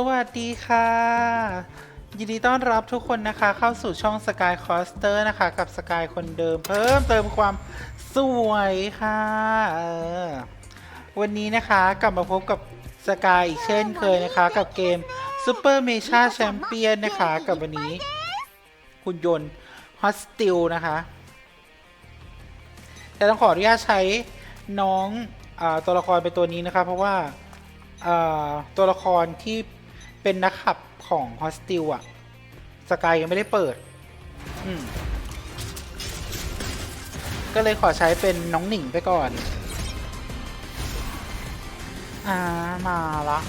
สวัสดีค่ะ ยินดีต้อนรับทุกคนนะคะเข้าสู่ช่อง Sky Coaster นะคะ กับสกายคนเดิมเพิ่มเติมความสวยค่ะออวันนี้นะคะกลับมาพบกับสกายอีกเช่นเคยนะคะ กับเกม Super m e c h a Champion นะคะ กับวันนี้ คุณยนต์ Hostile นะคะ แต่ต้องขออนุญาตใช้น้องอตัวละครเป็นตัวนี้นะคะ เพราะว่าตัวละครที่ เป็นนักขับของฮอสติลอะสกายยังไม่ได้เปิด อืม ก็เลยขอใช้เป็นน้องหนิงไปก่อน อ่า มาละ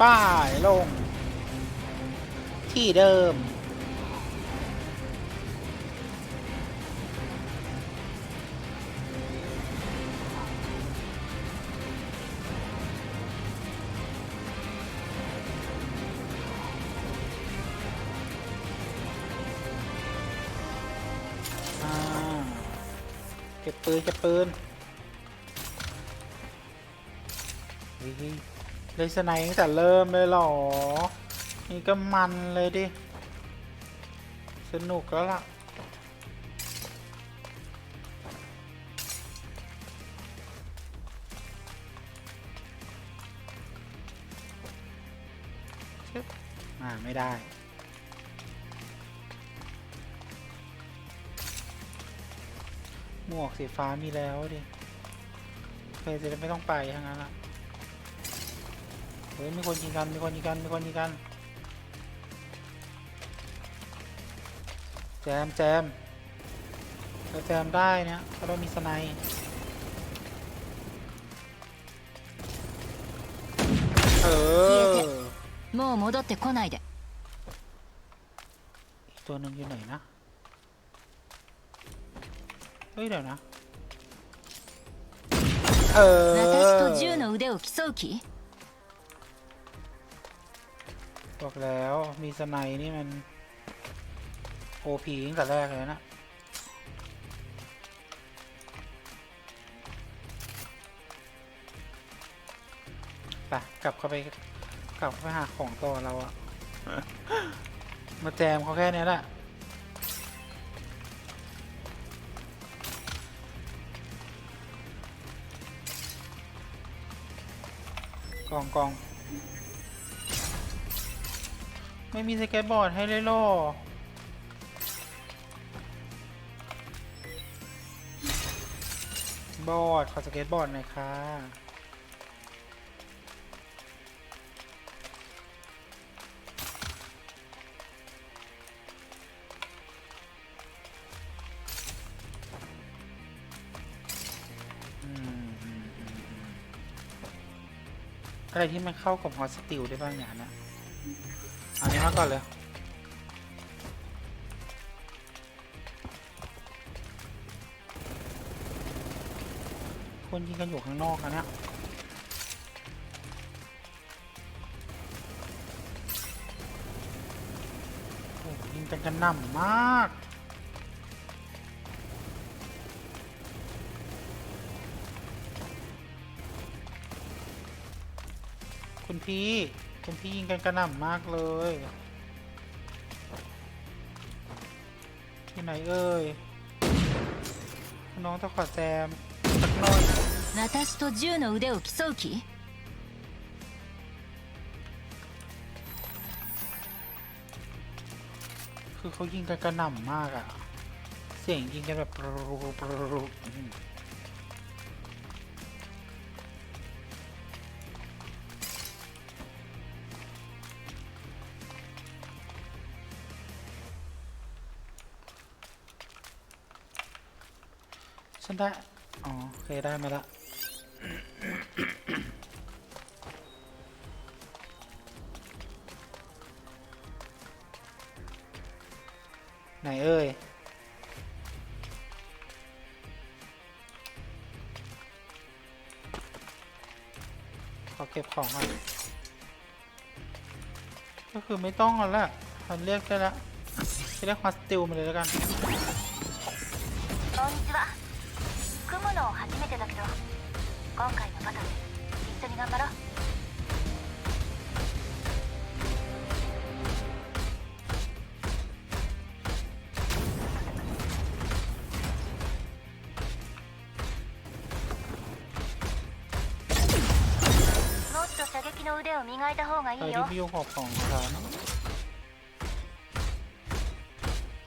ป้ายลง ที่เดิม ปืนเก็บปืนเฮ้ยเลยสไนตั้งแต่เริ่มเลยหรอ นี่ก็มันเลยดิ สนุกแล้วล่ะอ่า ไม่ได้ หมวกสีฟ้ามีแล้วดิเคยจะได้ไม่ต้องไปทั้งนั้นละเฮ้ยมีคนยิงกัน มีคนยิงกัน มีคนยิงกัน แจมแจมเราแจมได้เนี่ยเพราะเรามีสไนด์เออ もう戻ってこないで อีกตัวหนึ่งอยู่ไหนนะ เฮ้ย เดี๋ยวนะ เออ 私と銃の腕を競う気 บอกแล้วมีสไนด์นี่มัน โอพีตั้งแต่แรกเลยนะ ไป กลับเข้าไป กลับเข้าไปหาของต่อเราอะ มาแจมเขาแค่เนี้ยแหละ กองกอง ไม่มีสเก็ตบอร์ดให้เลยล่อบอร์ดขอสเก็ตบอร์ดหน่อยค่ะ อะไรที่มันเข้ากับฮอสติลได้บ้างอย่างนะอันนี้มาก่อนเลยคนยิงกันอยู่ข้างนอกนะเนี่ยโอ้โหยิงกันกระหน่ำมาก คุณพี่ คุณพี่ยิงกันกระหน่ำมากเลย ที่ไหนเอ่ยคุณน้องต้องขอแจมสักหน่อยนะ 私と銃の腕を競う気 คือเขายิงกันกระหน่ำมากอะเสียงยิงกันแบบปรุปรุอืม ได้ อ๋อ โอเค ได้มาละไหนเอ้ย ขอเก็บของก่อนก็คือไม่ต้องแล้ละทำเรียกได้ละเรียกฮอสติลมาเลยแล้วกัน の初めてだけど今回のバトル一緒に頑張ろうもっと射撃の腕を磨いた方がい ไป い ที่ よ พี่ยูของของฉัน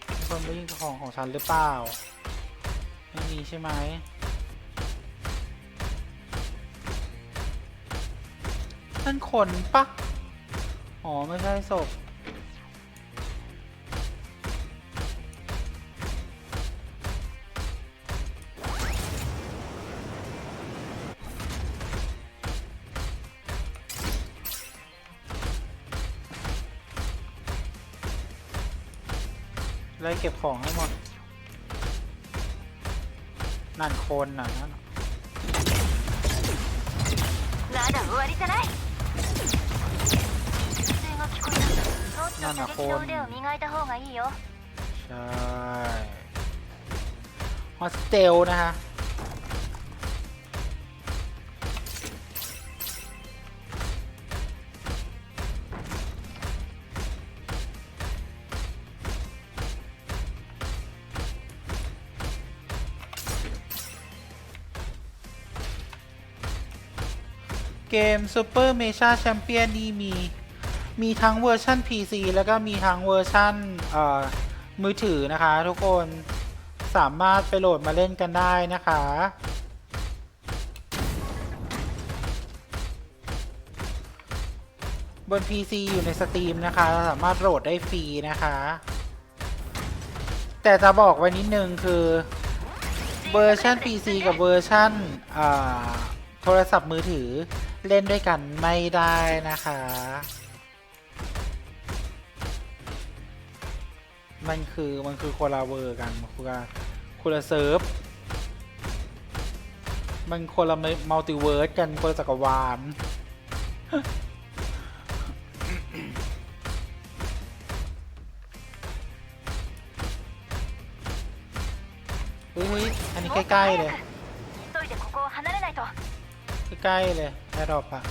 มีคนไปยิงของของฉันหรือเปล่า ไม่มีใช่ไหม นั่นคนปะ อ๋อ ไม่ใช่ศพ ไล่เก็บของให้หมด นั่นคนน่ะนั่นน่ะ まだ終わりじゃない 7คนใช่ฮอสเทลนะฮะ เกม Super m e c h a Champion นี่มี มีทั้งเวอร์ชัน PC แล้วก็มีทั้งเวอร์ชันมือถือนะคะ ทุกคนสามารถไปโหลดมาเล่นกันได้นะคะ บน PC อยู่ในสตรีมนะคะ สามารถโหลดได้ฟรีนะคะ แต่จะบอกไว้นิดนึงคือเวอร์ชัน PC กับเวอร์ชันโทรศัพท์มือถือ เล่นด้วยกันไม่ได้นะคะ มันคือมันคือคนละเวอร์กันคนละคนละเซิร์ฟ มันคนละมัลติเวิร์สกันคนละจักรวาลอุ้ยอันนี้ใกล้ ๆ เลย ใกล้เลยแอร์ดรอปอะ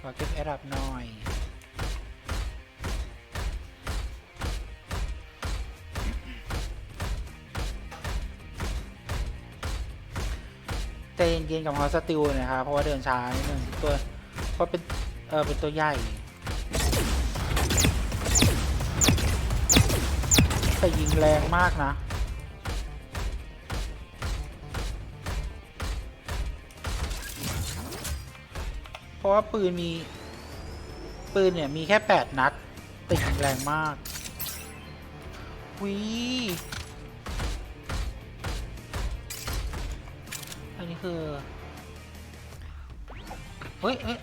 ขอเก็บแอร์ดรอปหน่อยใจเย็นๆกับฮอสติลนะครับเพราะว่าเดินช้านิดนึงตัวเพราะเป็นเออเป็นตัวใหญ่ แรงมากนะ เพราะว่าปืนมี ปืนเนี่ยมีแค่แปดนัด ติงแรงมากวิอันนี้คือ เฮ้ยเฮ้ย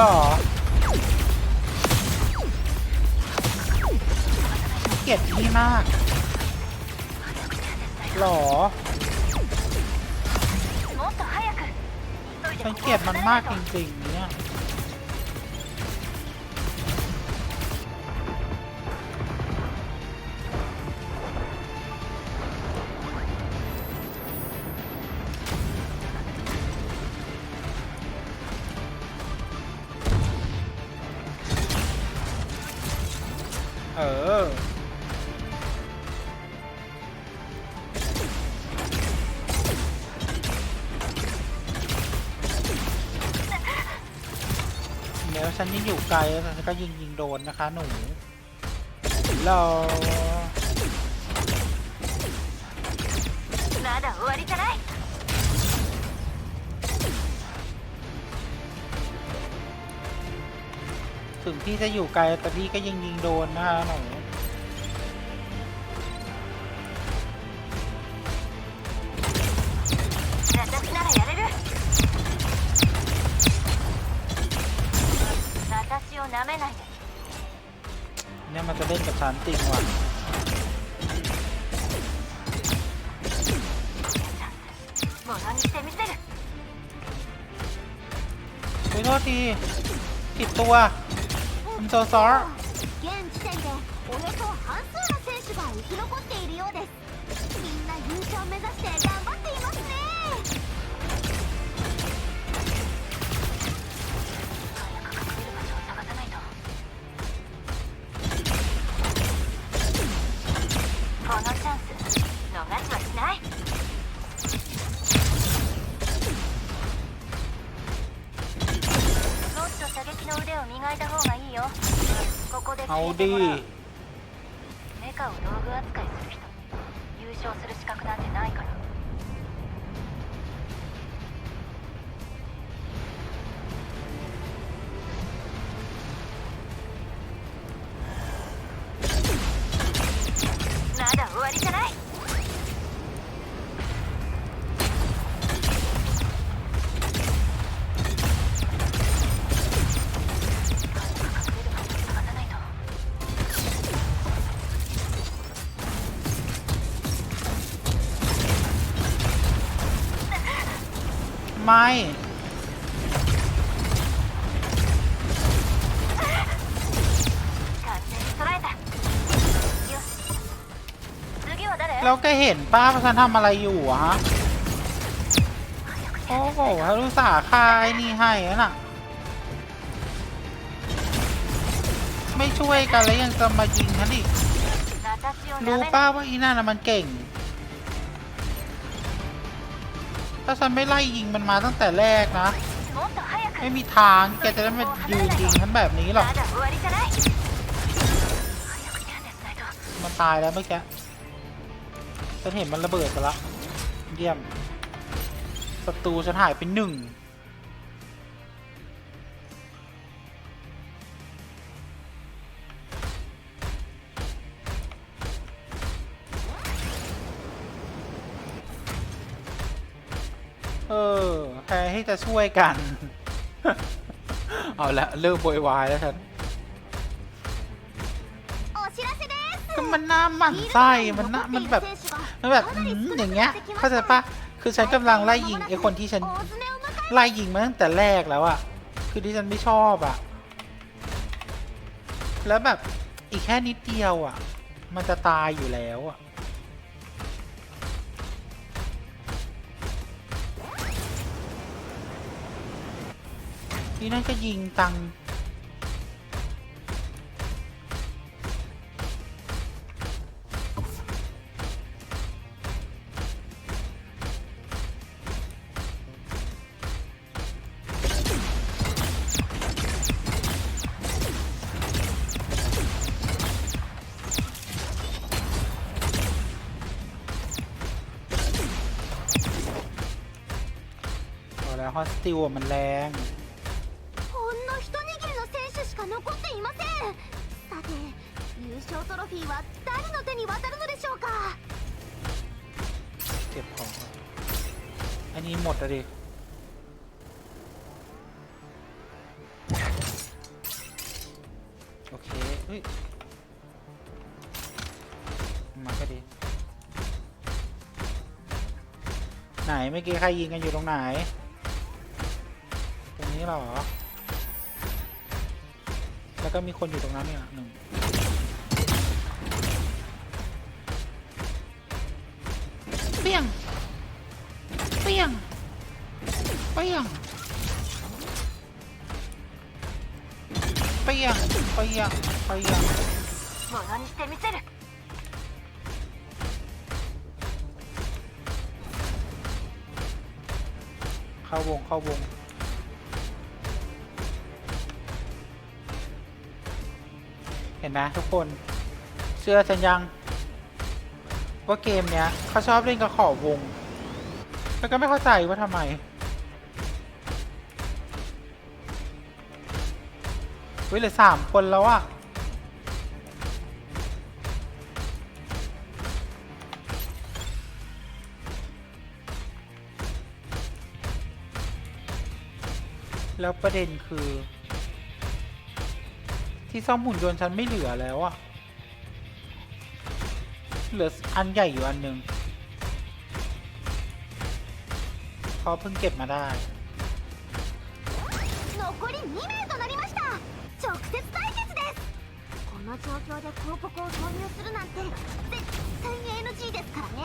หรอ เกลียดพี่มากหรอฉันเกลียดมันมากจริงๆ ฉันยังอยู่ไกลแล้วฉันก็ยิงยิงโดนนะคะหนูรอ まだ終わりじゃない ถึงพี่จะอยู่ไกลแต่พี่ก็ยิงยิงโดนนะคะหนู เล่นกับฉันจริงว่ะ ものにしてみせる ขอโทษทีผิดตัวผมโซซอร์ 現時点でおよそ半数の選手が生き残っているようです 敵の腕を磨いた方がいいよ。ここでメカを道具扱いする人。優勝する資格なんてないから。 ไม แล้วแกเห็นป้าพันทำอะไรอยู่อะฮะ โอ้โหฮารุสาคายนี่ให้แล้วน่ะ ไม่ช่วยกันแล้วยังจะมายิงฉันอีก รู้ป้าว่าอีนั่นะมันเก่ง ถ้าฉันไม่ไล่ยิงมันมาตั้งแต่แรกนะ ไม่มีทางแกจะได้มายืนยิงฉันแบบนี้หรอก มันตายแล้วเมื่อกี้ฉันเห็นมันระเบิดไปละ เยี่ยมศัตรูฉันหายไปหนึ่ง เออแทนที่จะช่วยกัน เอาละเริ่มโวยวายแล้วฉันก็มันหน้ามันไส้มันหน้ามันแบบมันแบบอย่างเงี้ยเข้าใจปะคือฉันกำลังไล่ยิงไอคนที่ฉันไล่ยิงมาตั้งแต่แรกแล้วอะคือที่ฉันไม่ชอบอะแล้วแบบอีกแค่นิดเดียวอะมันจะตายอยู่แล้วอะ นี่นั่นก็ยิงตังพอแล้วฮอสติวมันแรง の選手しか残っていませんさて優勝トロフィーは誰の手に渡るのでしょうか เก็บของก่อนอันนี้หมดอะดิ โอเค เฮ้ย มาก็ดี ไหนเมื่อกี้ใครยิงกันอยู่ตรงไหน ตรงนี้เหรอ แล้วก็มีคนอยู่ตรงนั้นเนี่ยหนึ่ง เปี้ยง เปี้ยง เปี้ยง เปี้ยง เปี้ยง เปี้ยง ものにしてみせる เข้าวง เข้าวง เห็นไหมทุกคน เชื่อฉันยัง ว่าเกมเนี้ยเขาชอบเล่นกับขอบวง แล้วก็ไม่เข้าใจว่าทำไม เฮ้ยเหลือสามคนแล้วอะแล้วประเด็นคือ ที่ซ่อมหุ่นยนต์ฉันไม่เหลือแล้วอะเหลืออันใหญ่อยู่อันหนึ่งเขาเพิ่งเก็บมาได้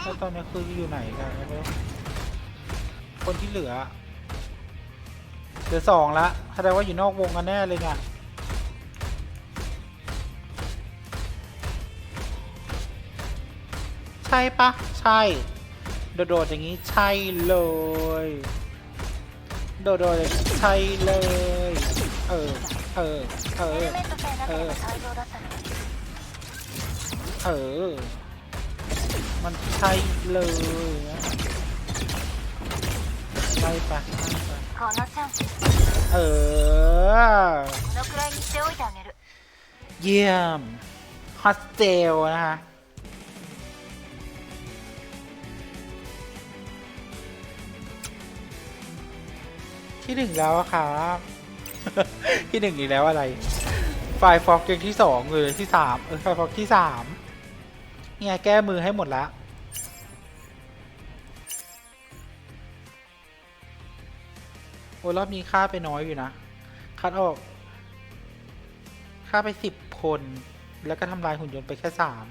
แล้วตอนนี้คืออยู่ไหนกันแล้วคนที่เหลือ เหลือสองละแสดงว่าอยู่นอกวงกันแน่เลยไง ช่ปะใช่ โดดๆอย่างนี้ใช่เลย โดดๆใช่เลย เออ เออ เออ เออ เออ มันใช่เลยใช่ปะเออ เยี่ยม ฮอสเทลนะคะ ที่หนึ่งแล้วครับ ที่หนึ่งอีกแล้วอะไร ไฟฟอกยังที่สองเลยที่สามเออไฟฟอกที่สามเนี่ยแก้มือให้หมดละโอ้รอบนี้ค่าไปน้อยอยู่นะ คัดออกฆ่าไปสิบคน แล้วก็ทำลายหุ่นยนต์ไปแค่สาม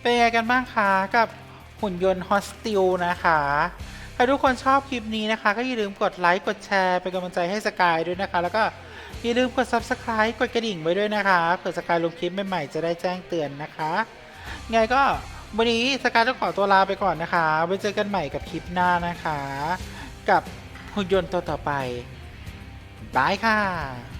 เป็นไงกันบ้างคะกับหุ่นยนต์ฮอสติลนะคะถ้าทุกคนชอบคลิปนี้นะคะ ก็อย่าลืมกดไลค์กดแชร์เป็นกำลังใจให้สกายด้วยนะคะ แล้วก็อย่าลืมกด Subscribe กดกระดิ่งไว้ด้วยนะคะเผื่อสกายลงคลิปใหม่ๆจะได้แจ้งเตือนนะคะไงก็วันนี้สกายต้องขอตัวลาไปก่อนนะคะไว้เจอกันใหม่กับคลิปหน้านะคะ กับหุ่นยนต์ตัวต่อไปบายค่ะ